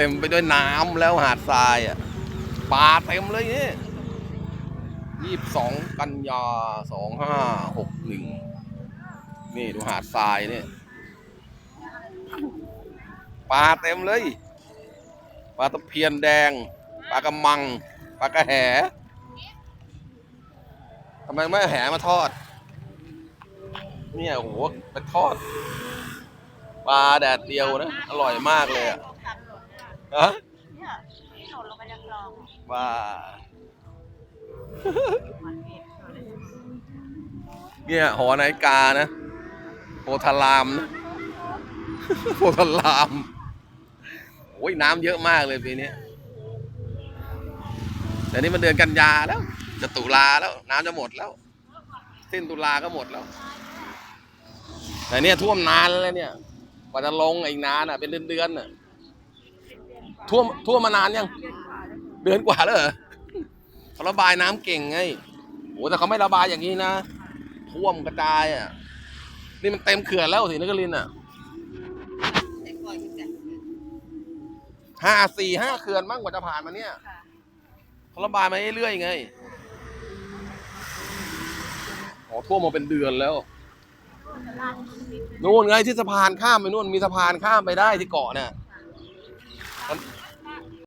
เต็มไปด้วยน้ำแล้วหาดทรายอะปลาเต็มเลยนี่ยี่สิบสองกันยาสองห้าหกหนึ่งนี่ดูหาดทรายเนี่ยปลาเต็มเลยปลาตะเพียนแดงปลากระมังปลากระแหทำไมไม่แหมาทอด เนี่ยโอ้โหไปทอด ปลาแดดเดียวนะ อร่อยมากเลยอะ ฮะเนี่ยที่หล่นลงไปในคลองว่ามันเห็ดเนี่ยหอนาฬิกานะโพธารามนะโพธารามโอ้ยน้ำเยอะมากเลยปีนี้แต่นี่มันเดือนกันยาแล้ว จะตุลาแล้ว น้ำจะหมดแล้ว สิ้นตุลาก็หมดแล้ว แต่เนี่ยท่วมนานแล้วเนี่ยกว่าจะลงอีกนานอะ เป็นเดือนเดือนๆอะ ท่วมท่วมมานานยัง เดือนกว่าแล้วเหรอเขาระบายน้ำเก่งไงโอ้แต่เขาไม่ระบายอย่างนี้นะท่วมกระจายอะ นี่มันเต็มเขื่อนแล้วสินครินทร์อะแต่ก่อนที่จะห้าสี่ห้าเขื่อนมั้งกว่าจะผ่านมาเนี่ยค่ะเขาระบายมาเรื่อยๆไงอ๋อท่วมมาเป็นเดือนแล้วนู่นไงที่สะพานข้ามไปนู่นมีสะพานข้ามไปได้ที่เกาะเนี่ยอ